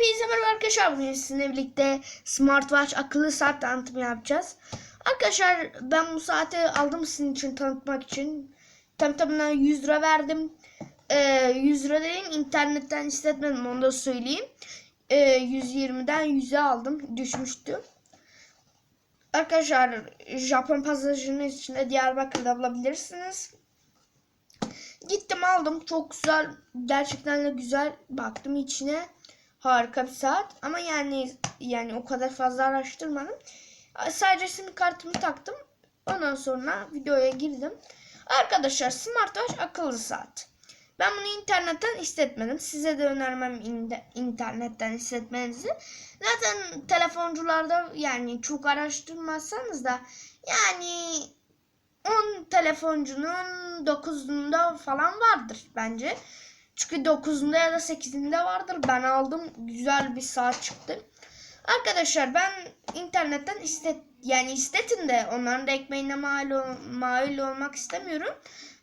Hepinize merhaba arkadaşlar. Bugün sizinle birlikte smartwatch akıllı saat tanıtımı yapacağız. Arkadaşlar ben bu saati aldım sizin için tanıtmak için. Tam tamına 100 lira verdim. Ee, 100 lira dedim internetten hissetmedim onu da söyleyeyim. Ee, 120'den 100'e aldım. Düşmüştü. Arkadaşlar Japon pazarının içinde Diyarbakır'da bulabilirsiniz. Gittim aldım. Çok güzel. Gerçekten de güzel. Baktım içine. Harika bir saat. Ama yani yani o kadar fazla araştırmadım. Sadece sim kartımı taktım. Ondan sonra videoya girdim. Arkadaşlar smartwatch akıllı saat. Ben bunu internetten hissetmedim. Size de önermem in- internetten hissetmenizi. Zaten telefoncularda yani çok araştırmazsanız da yani 10 telefoncunun 9'unda falan vardır bence. Çünkü 9'unda ya da 8'inde vardır. Ben aldım. Güzel bir saat çıktı. Arkadaşlar ben internetten istet yani istetin de onların da ekmeğine mal, mal olmak istemiyorum.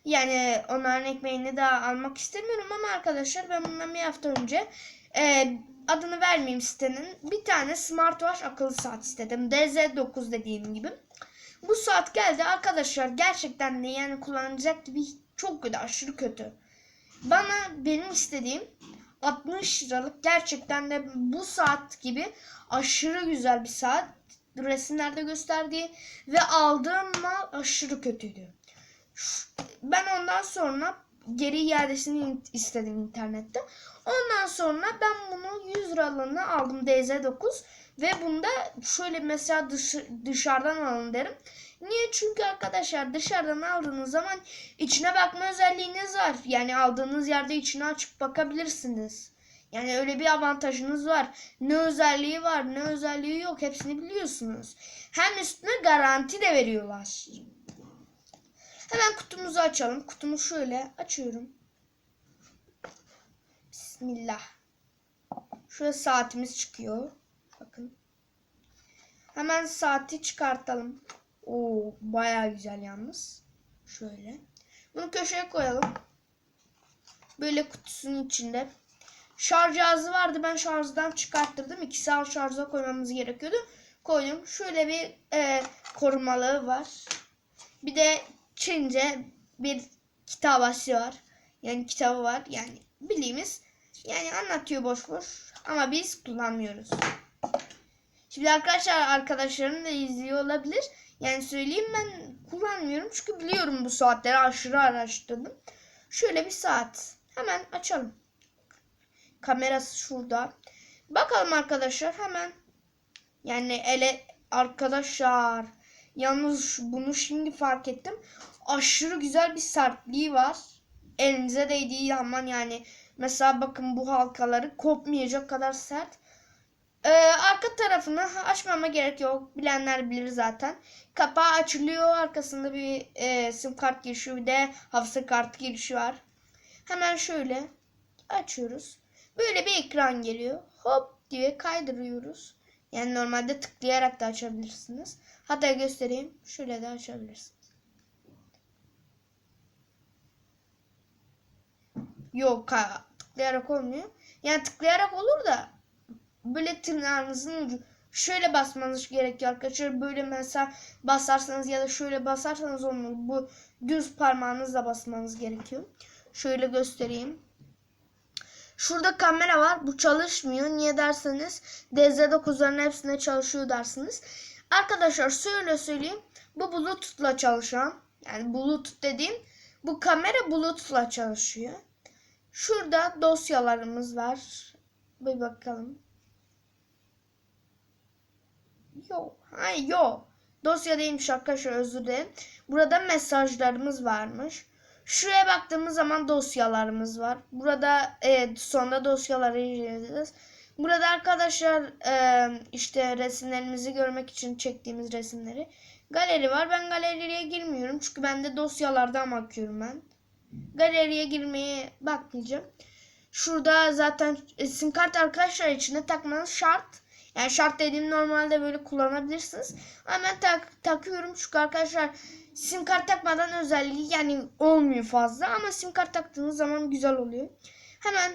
Yani onların ekmeğini de almak istemiyorum ama arkadaşlar ben bundan bir hafta önce e, adını vermeyeyim sitenin bir tane smartwatch akıllı saat istedim. DZ9 dediğim gibi. Bu saat geldi arkadaşlar gerçekten de yani kullanacak gibi çok kötü aşırı kötü. Bana benim istediğim 60 liralık gerçekten de bu saat gibi aşırı güzel bir saat. Resimlerde gösterdiği ve aldığım mal aşırı kötüydü. Ben ondan sonra geri iadesini istedim internette. Ondan sonra ben bunu 100 liralığına aldım DZ9 ve bunda şöyle mesela dış, dışarıdan alın derim. Niye? Çünkü arkadaşlar dışarıdan aldığınız zaman içine bakma özelliğiniz var. Yani aldığınız yerde içine açıp bakabilirsiniz. Yani öyle bir avantajınız var. Ne özelliği var ne özelliği yok hepsini biliyorsunuz. Hem üstüne garanti de veriyorlar. Hemen kutumuzu açalım. Kutumu şöyle açıyorum. Bismillah. Şurada saatimiz çıkıyor. Bakın. Hemen saati çıkartalım. Oo baya güzel yalnız. Şöyle. Bunu köşeye koyalım. Böyle kutusunun içinde. Şarj cihazı vardı. Ben şarjdan çıkarttırdım. 2 saat şarja koymamız gerekiyordu. Koydum. Şöyle bir e, korumalığı var. Bir de Çince bir kitabası var. Yani kitabı var. Yani bildiğimiz yani anlatıyor boş boş. Ama biz kullanmıyoruz. Şimdi arkadaşlar arkadaşlarım da izliyor olabilir. Yani söyleyeyim ben kullanmıyorum çünkü biliyorum bu saatleri aşırı araştırdım. Şöyle bir saat. Hemen açalım. Kamerası şurada. Bakalım arkadaşlar hemen. Yani ele arkadaşlar. Yalnız bunu şimdi fark ettim. Aşırı güzel bir sertliği var. Elinize değdiği zaman yani mesela bakın bu halkaları kopmayacak kadar sert. Ee, arka tarafını açmama gerek yok. Bilenler bilir zaten. Kapağı açılıyor. Arkasında bir e, sim kart girişi bir de hafıza kartı girişi var. Hemen şöyle açıyoruz. Böyle bir ekran geliyor. Hop diye kaydırıyoruz. Yani normalde tıklayarak da açabilirsiniz. Hatta göstereyim. Şöyle de açabilirsiniz. Yok tıklayarak olmuyor. Yani tıklayarak olur da böyle tırnağınızın ucu şöyle basmanız gerekiyor arkadaşlar. Böyle mesela basarsanız ya da şöyle basarsanız olmuyor. Bu düz parmağınızla basmanız gerekiyor. Şöyle göstereyim. Şurada kamera var. Bu çalışmıyor. Niye derseniz DZ9'ların hepsinde çalışıyor dersiniz. Arkadaşlar şöyle söyleyeyim. Bu Bluetooth'la çalışan yani Bluetooth dediğim bu kamera Bluetooth'la çalışıyor. Şurada dosyalarımız var. Bir bakalım. Yok. Hayır yok. Dosya değilmiş arkadaşlar özür dilerim. Burada mesajlarımız varmış. Şuraya baktığımız zaman dosyalarımız var. Burada evet sonunda dosyaları inceleyeceğiz. Burada arkadaşlar e, işte resimlerimizi görmek için çektiğimiz resimleri. Galeri var. Ben galeriye girmiyorum. Çünkü ben de dosyalardan bakıyorum ben. Galeriye girmeye bakmayacağım. Şurada zaten sim kart arkadaşlar içine takmanız şart. Yani şart dediğim normalde böyle kullanabilirsiniz. Ama ben tak, takıyorum çünkü arkadaşlar sim kart takmadan özelliği yani olmuyor fazla. Ama sim kart taktığınız zaman güzel oluyor. Hemen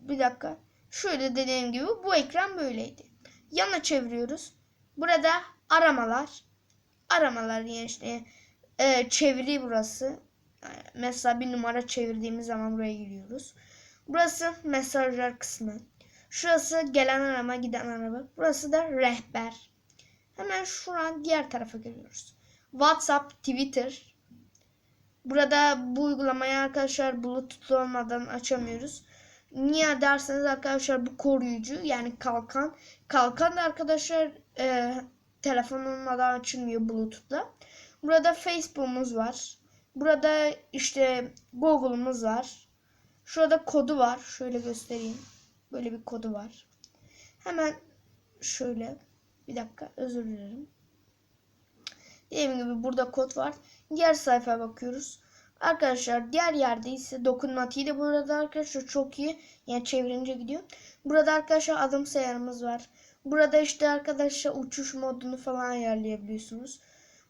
bir dakika. Şöyle dediğim gibi bu ekran böyleydi. Yana çeviriyoruz. Burada aramalar. Aramalar yani işte e, çeviri burası. E, Mesela bir numara çevirdiğimiz zaman buraya giriyoruz. Burası mesajlar kısmı. Şurası gelen arama giden araba. Burası da rehber. Hemen şuradan diğer tarafa geliyoruz. WhatsApp, Twitter. Burada bu uygulamayı arkadaşlar bluetooth olmadan açamıyoruz. Niye derseniz arkadaşlar bu koruyucu yani kalkan. Kalkan da arkadaşlar e, telefon olmadan açılmıyor bluetooth'la. Burada Facebook'umuz var. Burada işte Google'umuz var. Şurada kodu var. Şöyle göstereyim. Böyle bir kodu var. Hemen şöyle bir dakika özür dilerim. Dediğim gibi burada kod var. Diğer sayfaya bakıyoruz. Arkadaşlar diğer yerde ise dokunmatiği de burada arkadaşlar çok iyi. Yani çevirince gidiyor. Burada arkadaşlar adım sayarımız var. Burada işte arkadaşlar uçuş modunu falan ayarlayabiliyorsunuz.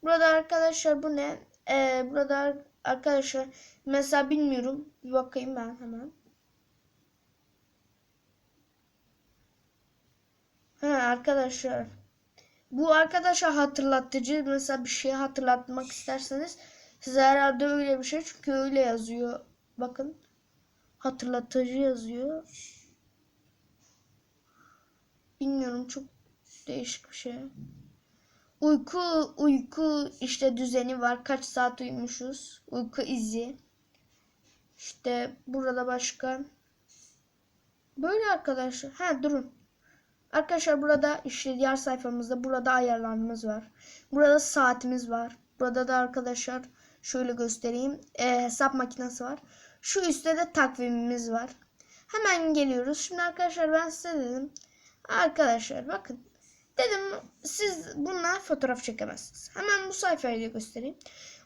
Burada arkadaşlar bu ne? Ee, burada arkadaşlar mesela bilmiyorum. Bir bakayım ben hemen. Ha arkadaşlar. Bu arkadaşlar hatırlatıcı. Mesela bir şey hatırlatmak isterseniz size herhalde öyle bir şey. Çünkü öyle yazıyor. Bakın. Hatırlatıcı yazıyor. Bilmiyorum çok değişik bir şey. Uyku uyku işte düzeni var. Kaç saat uyumuşuz. Uyku izi. İşte burada başka. Böyle arkadaşlar. Ha durun. Arkadaşlar burada işte diğer sayfamızda burada ayarlarımız var. Burada saatimiz var. Burada da arkadaşlar şöyle göstereyim. E, hesap makinesi var. Şu üstte de takvimimiz var. Hemen geliyoruz. Şimdi arkadaşlar ben size dedim. Arkadaşlar bakın. Dedim siz bunlar fotoğraf çekemezsiniz. Hemen bu sayfayı da göstereyim.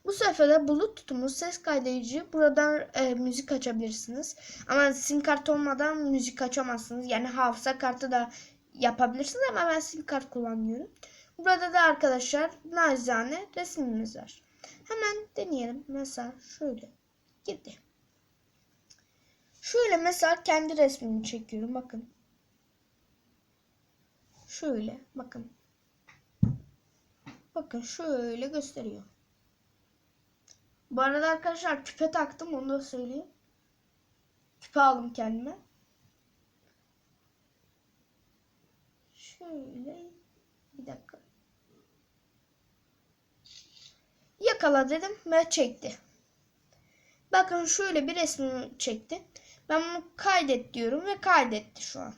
Bu sayfada bluetooth'umuz ses kaydedici. Buradan e, müzik açabilirsiniz. Ama sim kart olmadan müzik açamazsınız. Yani hafıza kartı da yapabilirsiniz ama ben sim kart kullanıyorum. Burada da arkadaşlar nacizane resmimiz var. Hemen deneyelim. Mesela şöyle. Girdi. Şöyle mesela kendi resmimi çekiyorum. Bakın. Şöyle. Bakın. Bakın şöyle gösteriyor. Bu arada arkadaşlar küpe taktım. Onu da söyleyeyim. Küpe aldım kendime. Şöyle bir dakika. Yakala dedim ve çekti. Bakın şöyle bir resmimi çekti. Ben bunu kaydet diyorum ve kaydetti şu an.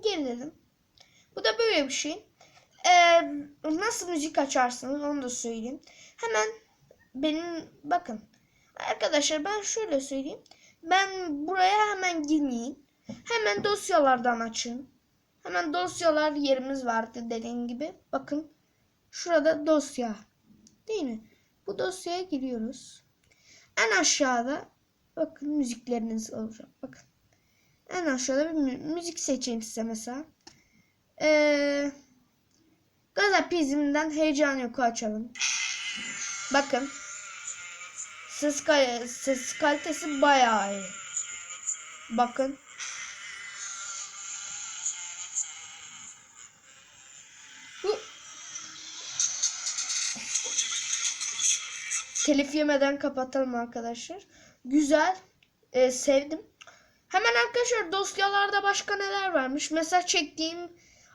Geri dedim. Bu da böyle bir şey. Ee, nasıl müzik açarsınız onu da söyleyeyim. Hemen benim bakın. Arkadaşlar ben şöyle söyleyeyim. Ben buraya hemen girmeyeyim. Hemen dosyalardan açın. Hemen dosyalar yerimiz vardı dediğim gibi. Bakın şurada dosya. Değil mi? Bu dosyaya giriyoruz. En aşağıda bakın müzikleriniz olacak. Bakın. En aşağıda bir mü- müzik seçeyim size mesela. Ee, Gazapizm'den heyecan yoku açalım. Bakın. Ses, ses kalitesi bayağı iyi. Bakın. Telif yemeden kapatalım arkadaşlar. Güzel. Ee, sevdim. Hemen arkadaşlar dosyalarda başka neler varmış? Mesela çektiğim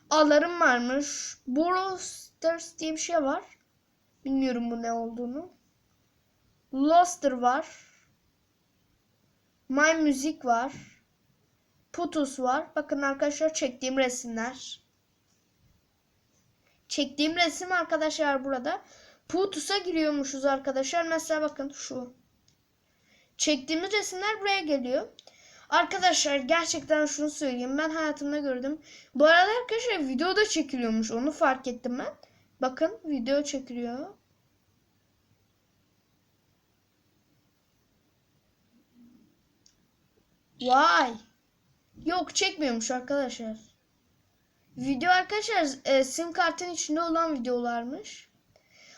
alarım varmış. Brewsters diye bir şey var. Bilmiyorum bu ne olduğunu. Luster var. My Music var. Putus var. Bakın arkadaşlar çektiğim resimler. Çektiğim resim arkadaşlar burada. Putus'a giriyormuşuz arkadaşlar. Mesela bakın şu. Çektiğimiz resimler buraya geliyor. Arkadaşlar gerçekten şunu söyleyeyim. Ben hayatımda gördüm. Bu arada arkadaşlar video da çekiliyormuş. Onu fark ettim ben. Bakın video çekiliyor. Vay. Yok çekmiyormuş arkadaşlar. Video arkadaşlar e, sim kartın içinde olan videolarmış.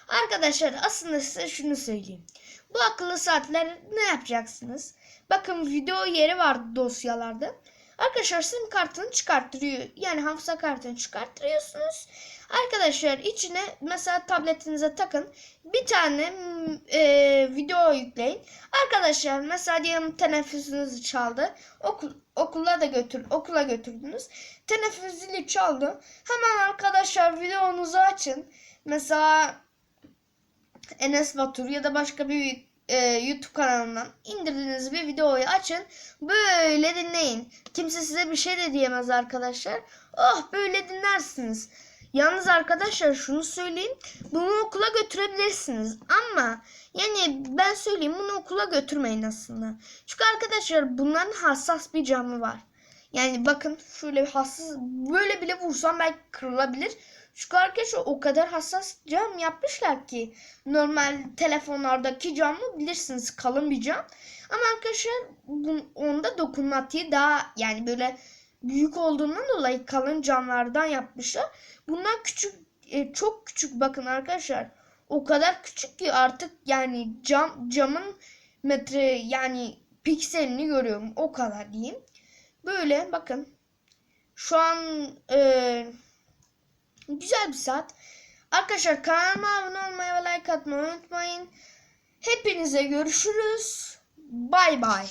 Arkadaşlar aslında size şunu söyleyeyim. Bu akıllı saatler ne yapacaksınız? Bakın video yeri var dosyalarda. Arkadaşlar sim kartını çıkarttırıyor. Yani hafıza kartını çıkarttırıyorsunuz. Arkadaşlar içine mesela tabletinize takın. Bir tane e, video yükleyin. Arkadaşlar mesela diyelim teneffüsünüzü çaldı. Okul, okula da götür, okula götürdünüz. Teneffüs zili çaldı. Hemen arkadaşlar videonuzu açın. Mesela Enes Batur ya da başka bir e, YouTube kanalından indirdiğiniz bir videoyu açın. Böyle dinleyin. Kimse size bir şey de diyemez arkadaşlar. Oh böyle dinlersiniz. Yalnız arkadaşlar şunu söyleyeyim. Bunu okula götürebilirsiniz. Ama yani ben söyleyeyim bunu okula götürmeyin aslında. Çünkü arkadaşlar bunların hassas bir camı var. Yani bakın şöyle hassas böyle bile vursam belki kırılabilir. Çünkü arkadaşlar o kadar hassas cam yapmışlar ki normal telefonlardaki camı bilirsiniz kalın bir cam. Ama arkadaşlar onda dokunmatiği daha yani böyle büyük olduğundan dolayı kalın camlardan yapmışlar. Bunlar küçük e, çok küçük bakın arkadaşlar. O kadar küçük ki artık yani cam camın metre yani pikselini görüyorum o kadar diyeyim. Böyle bakın. Şu an e, güzel bir saat. Arkadaşlar kanalıma abone olmayı ve like atmayı unutmayın. Hepinize görüşürüz. Bay bay.